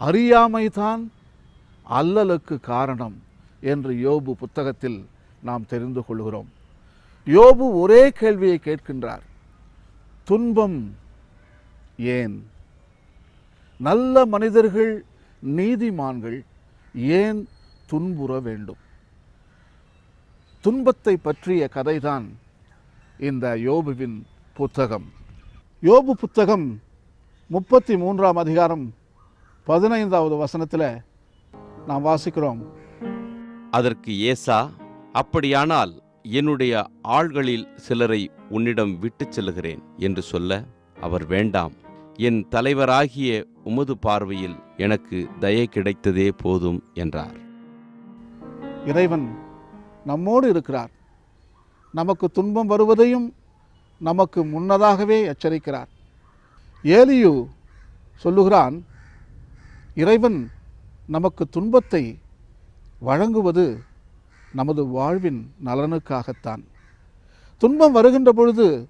அறியாமைதான் அல்லலுக்கு காரணம் என்று யோபு புத்தகத்தில் நாம் தெரிந்து கொள்கிறோம். யோபு ஒரே கேள்வியை கேட்கின்றார். துன்பம் ஏன்? நல்ல மனிதர்கள் நீதிமான்கள் ஏன் துன்புற வேண்டும்? துன்பத்தை பற்றிய கதைதான் இந்த யோபுவின் புத்தகம். யோபு புத்தகம் முப்பத்தி மூன்றாம் அதிகாரம் பதினைந்தாவது வசனத்தில் நாம் வாசிக்கிறோம். அதற்கு ஏசா அப்படியானால் என்னுடைய ஆள்களில் சிலரை உன்னிடம் விட்டுச் செல்கிறேன் என்று சொல்ல அவர் வேண்டாம். என் தலைவராகிய உமது பார்வையில் எனக்கு தயை கிடைத்ததே போதும் என்றார். இறைவன் நம்மோடு இருக்கிறார். நமக்கு துன்பம் வருவதையும் நமக்கு முன்னதாகவே எச்சரிக்கிறார். ஏலியு சொல்லுகிறான் இறைவன் நமக்கு துன்பத்தை வழங்குவது நமது வாழ்வின் நலனுக்காகத்தான். துன்பம் வருகின்ற பொழுது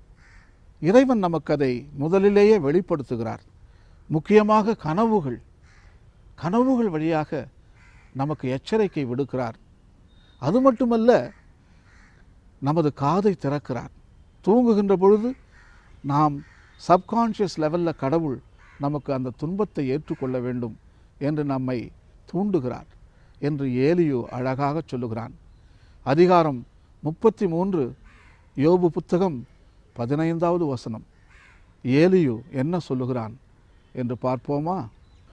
இறைவன் நமக்கு அதை முதலிலேயே வெளிப்படுத்துகிறார். முக்கியமாக கனவுகள். கனவுகள் வழியாக நமக்கு எச்சரிக்கை விடுக்கிறார். அது மட்டுமல்ல நமது காதை திறக்கிறார். தூங்குகின்ற பொழுது நாம் சப்கான்ஷியஸ் லெவலில் கடவுள் நமக்கு அந்த துன்பத்தை ஏற்றுக்கொள்ள வேண்டும். என்று நம்மை தூண்டுகிறார் என்று ஏலியு அழகாக சொல்லுகிறான். அதிகாரம் முப்பத்தி மூன்று யோபு புத்தகம் பதினைந்தாவது வசனம். ஏலியு என்ன சொல்லுகிறான் என்று பார்ப்போமா?